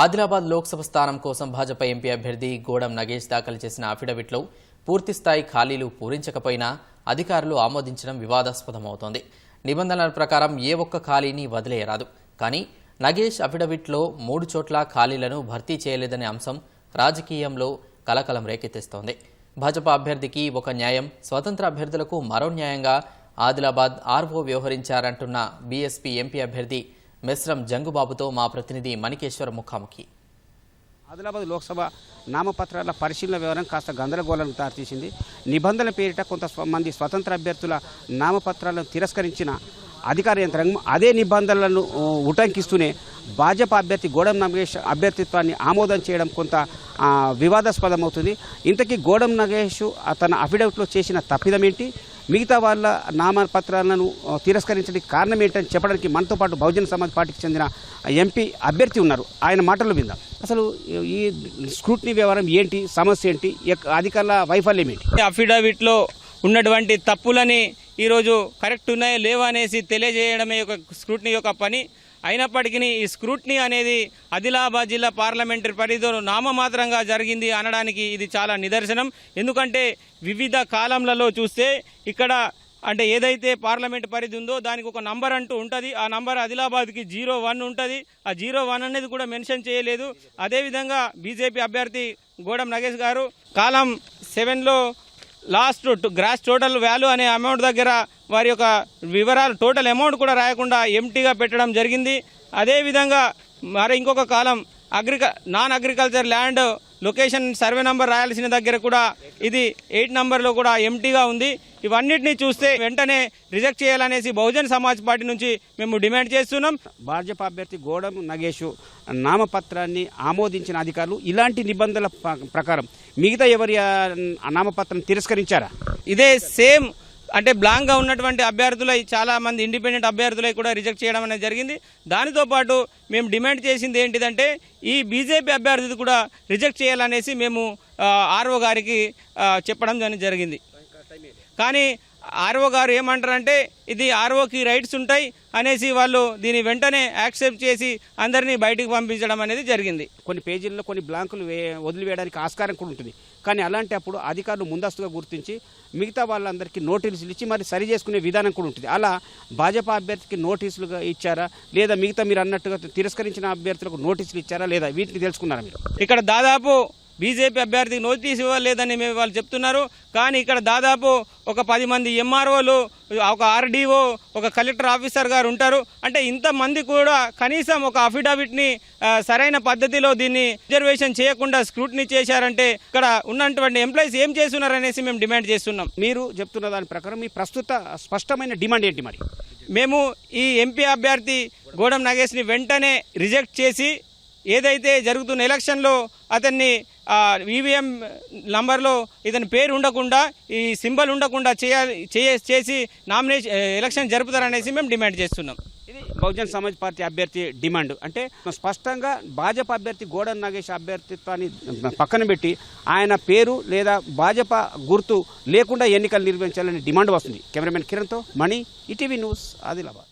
ఆదిలాబాద్ లోక్సభ స్థానం కోసం భాజపా ఎంపీ అభ్యర్థి గోడం నగేష్ దాఖలు చేసిన అఫిడవిట్లో పూర్తిస్థాయి ఖాళీలు పూరించకపోయినా అధికారులు ఆమోదించడం వివాదాస్పదమవుతోంది. నిబంధనల ప్రకారం ఏ ఒక్క ఖాళీని వదిలేయరాదు. కానీ నగేష్ అఫిడవిట్లో మూడు చోట్ల ఖాళీలను భర్తీ చేయలేదనే అంశం రాజకీయంలో కలకలం రేకెత్తిస్తోంది. భాజపా అభ్యర్థికి ఒక న్యాయం స్వతంత్ర అభ్యర్థులకు మరో న్యాయంగా ఆదిలాబాద్ ఆర్వో వ్యవహరించారంటున్న బీఎస్పీ ఎంపీ అభ్యర్థి మెస్రం జంగుబాబుతో మా ప్రతినిధి మణికేశ్వర ముఖాముఖి. ఆదిలాబాద్ లోక్సభ నామపత్రాల పరిశీలన వివరం కాస్త గందరగోళానికి దారితీసింది. నిబంధనల పేరిట కొంత మంది స్వతంత్ర అభ్యర్థుల నామపత్రాలను తిరస్కరించిన అధికార యంత్రాంగం అదే నిబంధనలను ఉటంకిస్తూనే భాజపా అభ్యర్థి గోడం నగేష్ అభ్యర్థిత్వాన్ని ఆమోదం చేయడం కొంత వివాదాస్పదమవుతుంది. ఇంతకీ గోడం నగేష్ తన అఫిడవిట్లో చేసిన తప్పిదం ఏంటి మిగతా వాళ్ళ నామపత్రాలను తిరస్కరించడానికి కారణం ఏంటని చెప్పడానికి మనతో పాటు బహుజన సమాజ్ పార్టీకి చెందిన ఎంపీ అభ్యర్థి ఉన్నారు. ఆయన మాటలు మీద అసలు ఈ స్క్రూట్నీ వ్యవహారం ఏంటి సమస్య ఏంటి అధికారుల వైఫల్యం ఏంటి? అఫిడవిట్లో ఉన్నటువంటి తప్పులని ఈరోజు కరెక్ట్ ఉన్నాయో లేవా అనేసి తెలియజేయడమే యొక్క స్క్రూట్నీ యొక్క పని. అయినప్పటికీ ఈ స్క్రూట్నీ అనేది ఆదిలాబాద్ జిల్లా పార్లమెంటరీ పరిధిలో నామమాత్రంగా జరిగింది అనడానికి ఇది చాలా నిదర్శనం. ఎందుకంటే వివిధ కాలంలలో చూస్తే ఇక్కడ అంటే ఏదైతే పార్లమెంట్ పరిధి ఉందో దానికి ఒక నంబర్ అంటూ ఉంటుంది. ఆ నంబర్ ఆదిలాబాద్కి జీరో వన్ ఉంటుంది. ఆ జీరో వన్ అనేది కూడా మెన్షన్ చేయలేదు. అదేవిధంగా బీజేపీ అభ్యర్థి గోడం నగేష్ గారు కాలం సెవెన్లో లాస్ట్ గ్రాస్ టోటల్ వాల్యూ అనే అమౌంట్ దగ్గర వారి యొక్క వివరాలు టోటల్ అమౌంట్ కూడా రాయకుండా ఎంటీగా పెట్టడం జరిగింది. అదేవిధంగా మరి ఇంకొక column అగ్రిక non agriculture land location survey number రాయాల్సిన దగ్గర కూడా ఇది ఎయిట్ నంబర్లో కూడా ఎంటీగా ఉంది. ఇవన్నిటిని చూస్తే వెంటనే రిజెక్ట్ చేయాలనేసి బహుజన్ సమాజ్ పార్టీ నుంచి మేము డిమాండ్ చేస్తున్నాం. భాజపా అభ్యర్థి గోడం నగేష్ నామపత్రాన్ని ఆమోదించిన అధికారులు ఇలాంటి నిబంధనల ప్రకారం మిగతా ఎవరి నామపత్రం తిరస్కరించారా? ఇదే సేమ్ అంటే బ్లాంక్గా ఉన్నటువంటి అభ్యర్థులై చాలా మంది ఇండిపెండెంట్ అభ్యర్థులై కూడా రిజెక్ట్ చేయడం అనేది జరిగింది. దానితో పాటు మేము డిమాండ్ చేసింది ఏంటిదంటే ఈ బీజేపీ అభ్యర్థిది కూడా రిజెక్ట్ చేయాలనేసి మేము ఆర్ఓ గారికి చెప్పడం జరిగింది. కానీ ఆర్ఓ గారు ఏమంటారంటే ఇది ఆర్ఓకి రైట్స్ ఉంటాయి అనేసి వాళ్ళు దీన్ని వెంటనే యాక్సెప్ట్ చేసి అందరినీ బయటికి పంపించడం అనేది జరిగింది. కొన్ని పేజీల్లో కొన్ని బ్లాంకులు వే వదిలివేయడానికి ఆస్కారం కూడా ఉంటుంది. కానీ అలాంటి అప్పుడు అధికారులు ముందస్తుగా గుర్తించి మిగతా వాళ్ళందరికీ నోటీసులు ఇచ్చి మరి సరి చేసుకునే విధానం కూడా ఉంటుంది. అలా భాజపా అభ్యర్థికి నోటీసులుగా ఇచ్చారా? లేదా మిగతా మీరు అన్నట్టుగా తిరస్కరించిన అభ్యర్థులకు నోటీసులు ఇచ్చారా? లేదా వీటిని తెలుసుకున్నారా మీరు? ఇక్కడ దాదాపు బీజేపీ అభ్యర్థికి నోటీస్ ఇవ్వలేదని మేము వాళ్ళు చెప్తున్నారు. కానీ ఇక్కడ దాదాపు ఒక పది మంది ఎంఆర్ఓలు ఒక ఆర్డీఓ ఒక కలెక్టర్ ఆఫీసర్ గారు ఉంటారు. అంటే ఇంతమంది కూడా కనీసం ఒక అఫిడవిట్ని సరైన పద్ధతిలో దీన్ని రిజర్వేషన్ చేయకుండా స్క్రూటినీ చేశారంటే ఇక్కడ ఉన్నటువంటి ఎంప్లాయీస్ ఏం చేస్తున్నారు అనేసి మేము డిమాండ్ చేస్తున్నాం. మీరు చెప్తున్న దాని ప్రకారం మీ ప్రస్తుత స్పష్టమైన డిమాండ్ ఏంటి మరి? మేము ఈ ఎంపీ అభ్యర్థి గోడం నగేష్ని వెంటనే రిజెక్ట్ చేసి ఏదైతే జరుగుతున్న ఎలక్షన్లో అతన్ని ఈవీఎం నంబర్లో ఇతని పేరు ఉండకుండా ఈ సింబల్ ఉండకుండా చేయాలి చేసి నామినేషన్ ఎలక్షన్ జరుపుతారనేసి మేము డిమాండ్ చేస్తున్నాం. ఇది బహుజన్ సమాజ్ పార్టీ అభ్యర్థి డిమాండ్. అంటే స్పష్టంగా భాజపా అభ్యర్థి గోడన్ నాగేష్ అభ్యర్థిత్వాన్ని పక్కన పెట్టి ఆయన పేరు లేదా భాజపా గుర్తు లేకుండా ఎన్నికలు నిర్వహించాలని డిమాండ్ వస్తుంది. కెమెరామెన్ కిరణ్తో మణి ఈటీవీ న్యూస్ ఆదిలాబాద్.